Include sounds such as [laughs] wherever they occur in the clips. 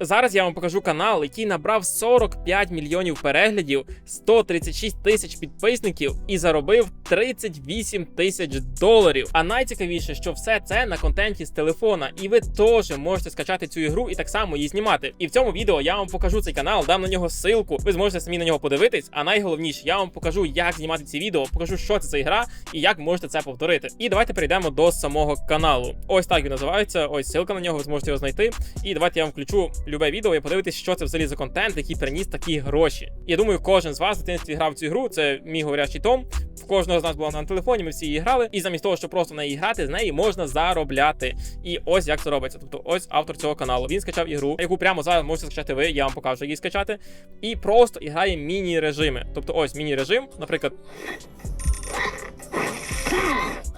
Зараз я вам покажу канал, який набрав 45 мільйонів переглядів, 136 тисяч підписників і заробив 38 тисяч доларів. А найцікавіше, що все це на контенті з телефона, і ви теж можете скачати цю ігру і так само її знімати. І в цьому відео я вам покажу цей канал, дам на нього ссылку. Ви зможете самі на нього подивитись. А найголовніше, я вам покажу, як знімати ці відео, покажу, що це за ігра і як можете це повторити. І давайте перейдемо до самого каналу. Ось так він називається. Ось ссылка на нього, ви зможете його знайти. І давайте я вам включу любе відео і подивитись, що це взагалі за контент, який приніс такі гроші. Я думаю, кожен з вас в дитинстві грав цю ігру. Це мій говорячий том. В кожного з нас була на телефоні, ми всі її грали. І замість того, щоб просто в неї грати, з неї можна заробляти. І ось як це робиться. Тобто, ось автор цього каналу. Він скачав ігру, яку прямо зараз можете скачати ви. Я вам покажу, її скачати. І просто грає міні-режими. Тобто, ось міні-режим, наприклад.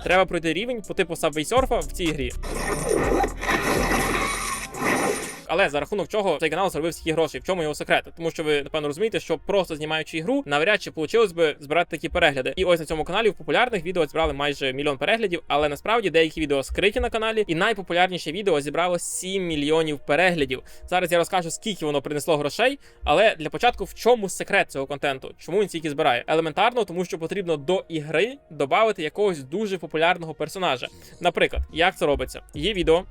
Треба пройти рівень по типу Subway Surf в цій грі. Але за рахунок чого цей канал зробив стільки грошей? В чому його секрет? Тому що ви напевно розумієте, що просто знімаючи ігру, навряд чи вийшло би збирати такі перегляди. І ось на цьому каналі в популярних відео збирали майже мільйон переглядів, але насправді деякі відео скриті на каналі, і найпопулярніше відео зібрало 7 мільйонів переглядів. Зараз я розкажу, скільки воно принесло грошей. Але для початку в чому секрет цього контенту? Чому він стільки збирає? Елементарно, тому що потрібно до ігри додати якогось дуже популярного персонажа. Наприклад, як це робиться? Є відео,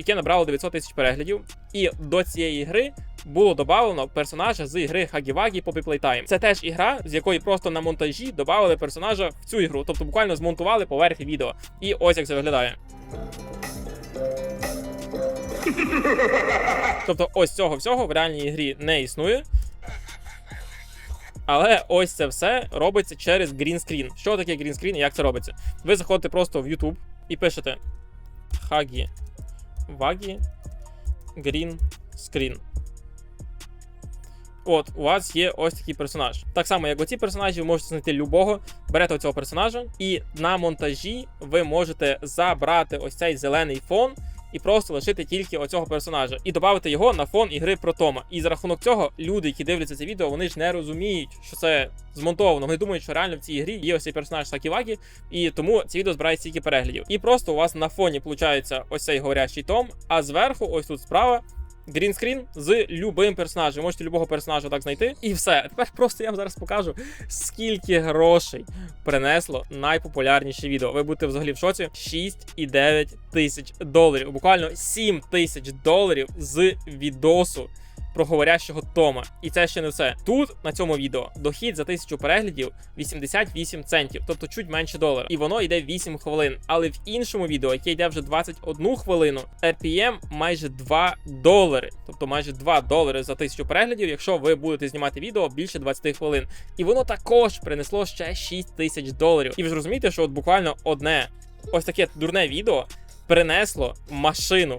яке набрало 900 тисяч переглядів, і до цієї гри було додано персонажа з ігри Хагі-Вагі Poppy Playtime. Це теж ігра, з якої просто на монтажі додали персонажа в цю ігру, тобто буквально змонтували поверхи відео. І ось як це виглядає. [laughs] Тобто, ось цього всього в реальній грі не існує. Але ось це все робиться через грінскрін. Що таке грінскрін і як це робиться? Ви заходите просто в YouTube і пишете Хагі Вагі Green Screen. От, у вас є ось такий персонаж. Так само, як оці персонажі, ви можете знайти любого, берете цього персонажа, і на монтажі ви можете забрати ось цей зелений фон. І просто лишити тільки оцього персонажа і додати його на фон ігри про Тома. І за рахунок цього люди, які дивляться це відео, вони ж не розуміють, що це змонтовано. Вони думають, що реально в цій грі є ось цей персонаж Саківакі, і тому це відео збирає стільки переглядів. І просто у вас на фоні виходить ось цей говорящий Том, а зверху, ось тут справа. Грінскрін з любим персонажем. Можете любого персонажа так знайти. І все. Тепер просто я вам зараз покажу, скільки грошей принесло найпопулярніше відео. Ви будете взагалі в шоці. 6,9 тисяч доларів. Буквально 7 тисяч доларів з відосу про говорящого Тома. І це ще не все. Тут на цьому відео дохід за тисячу переглядів 88 центів, тобто чуть менше долара. І воно йде 8 хвилин. Але в іншому відео, яке йде вже 21 хвилину, RPM майже 2 долари. Тобто майже 2 долари за тисячу переглядів, якщо ви будете знімати відео більше 20 хвилин. І воно також принесло ще 6 тисяч доларів. І ви ж розумієте, що от буквально одне ось таке дурне відео принесло машину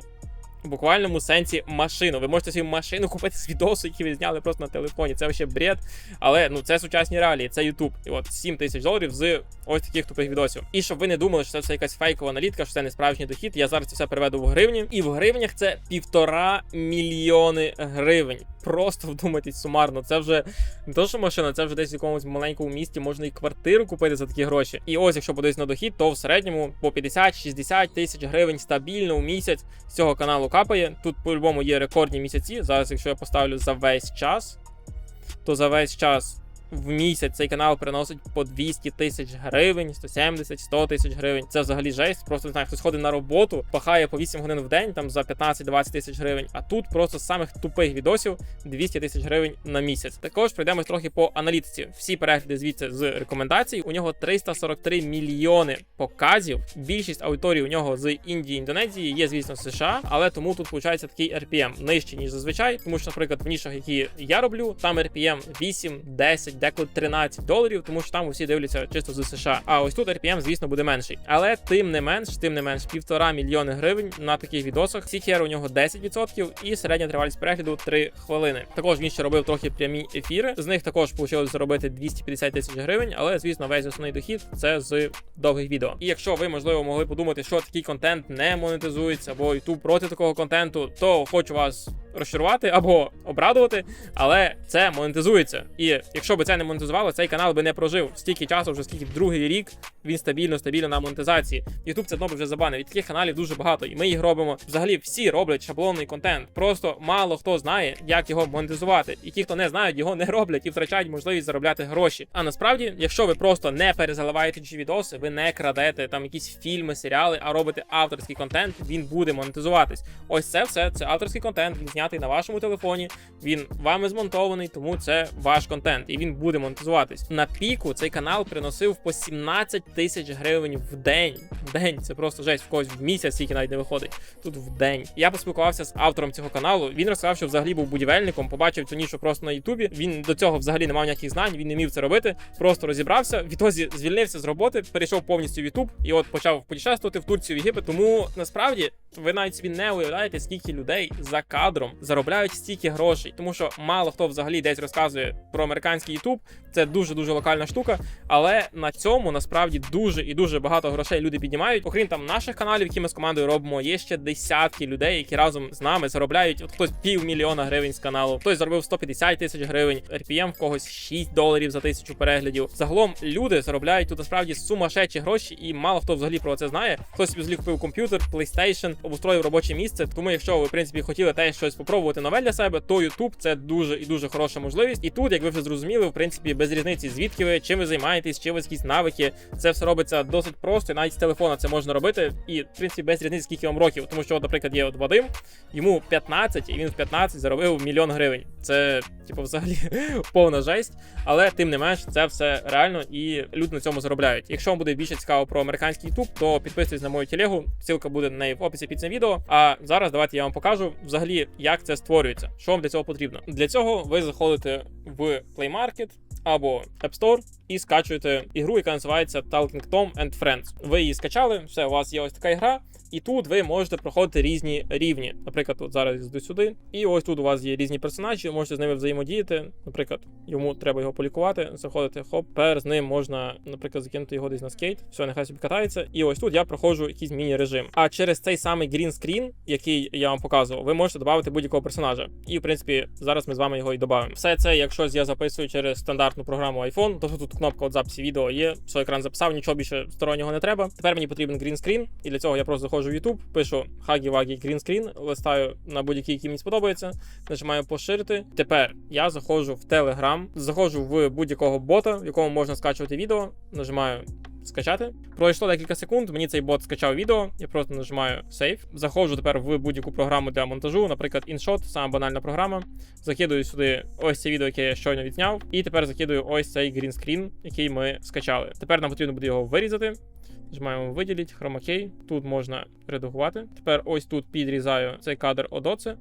в буквальному сенсі машину. Ви можете собі машину купити з відосу, які ви зняли просто на телефоні. Це вообще бред. Але ну це сучасні реалії, це YouTube. І от 7 тисяч доларів з ось таких тупих відосів. І щоб ви не думали, що це все якась фейкова аналітика, що це не справжній дохід. Я зараз це все переведу в гривні. І в гривнях це півтора мільйони гривень. Просто вдумайтесь сумарно. Це вже не то, що машина, це вже десь в якомусь маленькому місті можна і квартиру купити за такі гроші. І ось, якщо подивитися на дохід, то в середньому по 50-60 тисяч гривень стабільно у місяць з цього каналу капає. Тут по-любому є рекордні місяці. Зараз, якщо я поставлю за весь час, то за весь час. В місяць цей канал приносить по 200 тисяч гривень, 170, 100 тисяч гривень. Це взагалі жесть. Просто не знаю, хтось ходить на роботу, пахає по 8 годин в день, там за 15-20 тисяч гривень. А тут просто з самих тупих відосів 200 тисяч гривень на місяць. Також пройдемось трохи по аналітиці. Всі перегляди звідси з рекомендацій. У нього 343 мільйони показів. Більшість аудиторії у нього з Індії, Індонезії є, звісно, США, але тому тут виходить такий RPM нижчий ніж зазвичай. Тому що, наприклад, в нішах, які я роблю, там RPM 8, 10, деколи 13 доларів, тому що там усі дивляться чисто з США. А ось тут RPM, звісно, буде менший. Але тим не менш, тим не менш, півтора мільйони гривень на таких відосах. CTR у нього 10% і середня тривалість перегляду 3 хвилини. Також він ще робив трохи прямі ефіри. З них також вийшло заробити 250 тисяч гривень, але звісно, весь основний дохід це з довгих відео. І якщо ви можливо могли подумати, що такий контент не монетизується, або YouTube проти такого контенту, то хочу вас розчарувати або обрадувати, але це монетизується. І якщо б це не монетизувало, цей канал би не прожив стільки часу, вже скільки другий рік він стабільно, стабільно на монетизації. Ютуб це дно вже забанив. І таких каналів дуже багато, і ми їх робимо. Взагалі всі роблять шаблонний контент. Просто мало хто знає, як його монетизувати. І ті, хто не знають, його не роблять і втрачають можливість заробляти гроші. А насправді, якщо ви просто не перезаливаєте ці відоси, ви не крадете там якісь фільми, серіали, а робите авторський контент, він буде монетизуватись. Ось це все це авторський контент. Він знятий на вашому телефоні. Він вами змонтований, тому це ваш контент, і він буде монетизуватись. На піку цей канал приносив по 17 тисяч гривень в день. В день це просто жесть в когось в місяць, скільки навіть не виходить. Тут в день. Я поспілкувався з автором цього каналу. Він розказав, що взагалі був будівельником, побачив цю нішу просто на Ютубі. Він до цього взагалі не мав ніяких знань, він не міг це робити. Просто розібрався. Відтоді звільнився з роботи, перейшов повністю в Ютуб і от почав путешествувати в Турцію, в Єгипет. Тому насправді ви навіть собі не уявляєте, скільки людей за кадром заробляють стільки грошей, тому що мало хто взагалі десь розказує про американський Ютуб. Це дуже дуже локальна штука. Але на цьому насправді дуже і дуже багато грошей люди піднімають. Окрім там наших каналів, які ми з командою робимо, є ще десятки людей, які разом з нами заробляють. От хтось півмільйона гривень з каналу, хтось заробив 150 тисяч гривень, RPM в когось 6 доларів за тисячу переглядів. Загалом люди заробляють тут насправді сумасшедші гроші, і мало хто взагалі про це знає. Хтось собі купив комп'ютер, PlayStation, обустроїв робоче місце. Тому, якщо ви в принципі хотіли теж щось спробувати нове для себе, то YouTube це дуже і дуже хороша можливість. І тут, як ви вже зрозуміли, в принципі, без різниці, звідки ви, чим ви займаєтесь, чи вас якісь навики. Це все робиться досить просто, і навіть з телефона це можна робити. І в принципі без різниці, скільки вам років. Тому що, наприклад, є от Вадим, йому 15, і він в 15 заробив мільйон гривень. Це, типу, взагалі [laughs] повна жесть. Але тим не менш, це все реально і люди на цьому заробляють. Якщо вам буде більше цікаво про американський YouTube, то підписуйтесь на мою телегу. Ссылка буде на неї в описі під цим відео. А зараз давайте я вам покажу взагалі, як це створюється. Що вам для цього потрібно. Для цього ви заходите в Play Market або App Store і скачуєте ігру, яка називається Talking Tom and Friends. Ви її скачали, все, у вас є ось така ігра. І тут ви можете проходити різні рівні. Наприклад, от зараз йду сюди, і ось тут у вас є різні персонажі, можете з ними взаємодіяти. Наприклад, йому треба його полікувати, заходите, хоп, тепер з ним можна, наприклад, закинути його десь на скейт. Все, нехай собі катається. І ось тут я проходжу якийсь міні-режим. А через цей самий screen, який я вам показував, ви можете додати будь-якого персонажа. І в принципі, зараз ми з вами його і додамо. Все це, якщо я записую через стандартну програму iPhone, то тут кнопка от записі відео є. Все, екран записав, нічого більше стороннього не треба. Тепер мені потрібен грінскрін, і для цього я просто заходжу в YouTube, пишу Хагі-Вагі грінскрін, листаю на будь-який, який мені сподобається, нажимаю поширити. Тепер я заходжу в Telegram, заходжу в будь-якого бота, в якому можна скачувати відео, нажимаю. Скачати. Пройшло декілька секунд. Мені цей бот скачав відео. Я просто нажимаю Save. Заходжу тепер в будь-яку програму для монтажу, наприклад, InShot, сама банальна програма. Закидую сюди ось це відео, яке я щойно відзняв. І тепер закидую ось цей грінскрін, який ми скачали. Тепер нам потрібно буде його вирізати. Нажимаємо виділіть, хромакей. Тут можна редагувати. Тепер ось тут підрізаю цей кадр одоце.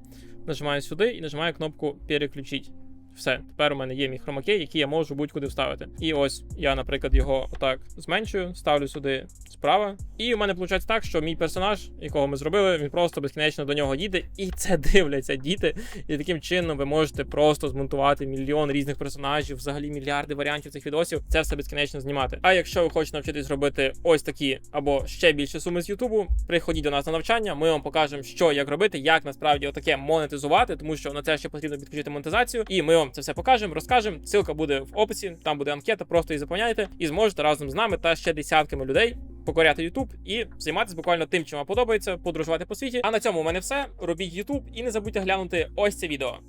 Нажимаю сюди і нажимаю кнопку переключить. Все, тепер у мене є мій хромакей, який я можу будь-куди вставити. І ось я, наприклад, його отак зменшую, ставлю сюди справа. І у мене виходить так, що мій персонаж, якого ми зробили, він просто безкінечно до нього їде, і це [laughs] дивляться діти. І таким чином ви можете просто змонтувати мільйон різних персонажів, взагалі мільярди варіантів цих відосів. Це все безкінечно знімати. А якщо ви хочете навчитись робити ось такі або ще більше суми з Ютубу, приходіть до нас на навчання. Ми вам покажемо, що як робити, як насправді отаке монетизувати, тому що на це ще потрібно підключити монетизацію. І ми вам це все покажемо, розкажемо. Ссылка буде в описі, там буде анкета, просто її заповняйте і зможете разом з нами та ще десятками людей. Покоряти YouTube і займатися буквально тим, чим вам подобається, подорожувати по світі. А на цьому у мене все. Робіть YouTube і не забудьте глянути ось це відео.